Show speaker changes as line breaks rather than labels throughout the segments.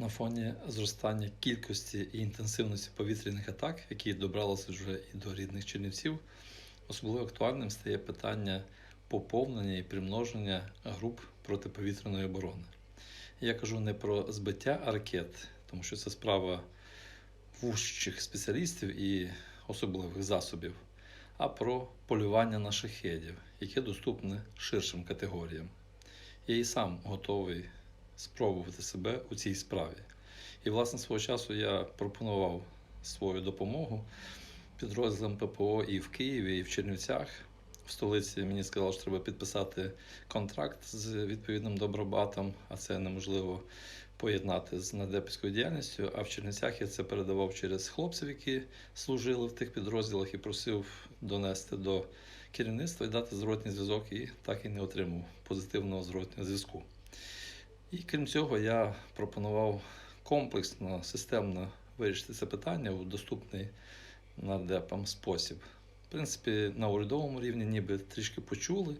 На фоні зростання кількості і інтенсивності повітряних атак, які добралися вже і до рідних Чернівців, особливо актуальним стає питання поповнення і примноження груп протиповітряної оборони. Я кажу не про збиття ракет, тому що це справа вужчих спеціалістів і особливих засобів, а про полювання на шахедів, яке доступне ширшим категоріям. Я і сам готовий спробувати себе у цій справі. І, власне, свого часу я пропонував свою допомогу підрозділам ППО і в Києві, і в Чернівцях. В столиці мені сказали, що треба підписати контракт з відповідним добробатом, а це неможливо поєднати з надепівською діяльністю. А в Чернівцях я це передавав через хлопців, які служили в тих підрозділах, і просив донести до керівництва і дати зворотній зв'язок, і так і не отримав позитивного зворотнього зв'язку. І крім цього, я пропонував комплексно, системно вирішити це питання у доступний нардепам спосіб. В принципі, на урядовому рівні ніби трішки почули.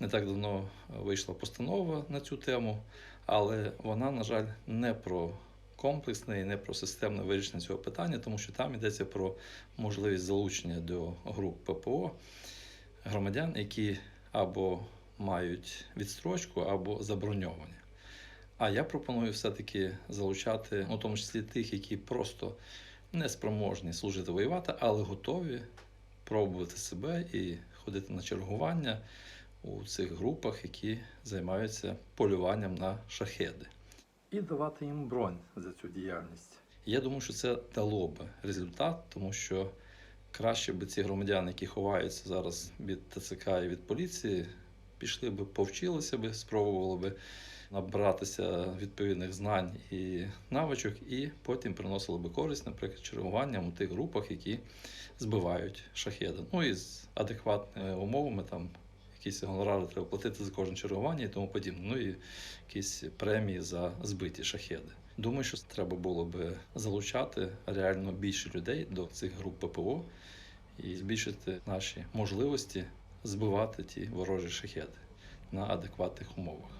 Не так давно вийшла постанова на цю тему, але вона, на жаль, не про комплексне і не про системне вирішення цього питання, тому що там йдеться про можливість залучення до груп ППО громадян, які або мають відстрочку, або заброньовані. А я пропоную все-таки залучати, в тому числі тих, які просто не спроможні служити воювати, але готові пробувати себе і ходити на чергування у цих групах, які займаються полюванням на шахеди. І давати їм бронь за цю діяльність. Я думаю, що це дало би результат, тому що краще би ці громадяни, які ховаються зараз від ТЦК і від поліції, пішли би, повчилися би, спробували би набратися відповідних знань і навичок, і потім приносили би користь, наприклад, чергуванням у тих групах, які збивають шахеди. Ну і з адекватними умовами там. Якісь гонорари треба платити за кожне чергування і тому подібне. Ну і якісь премії за збиті шахеди. Думаю, що треба було би залучати реально більше людей до цих груп ППО і збільшити наші можливості збивати ті ворожі шахети на адекватних умовах.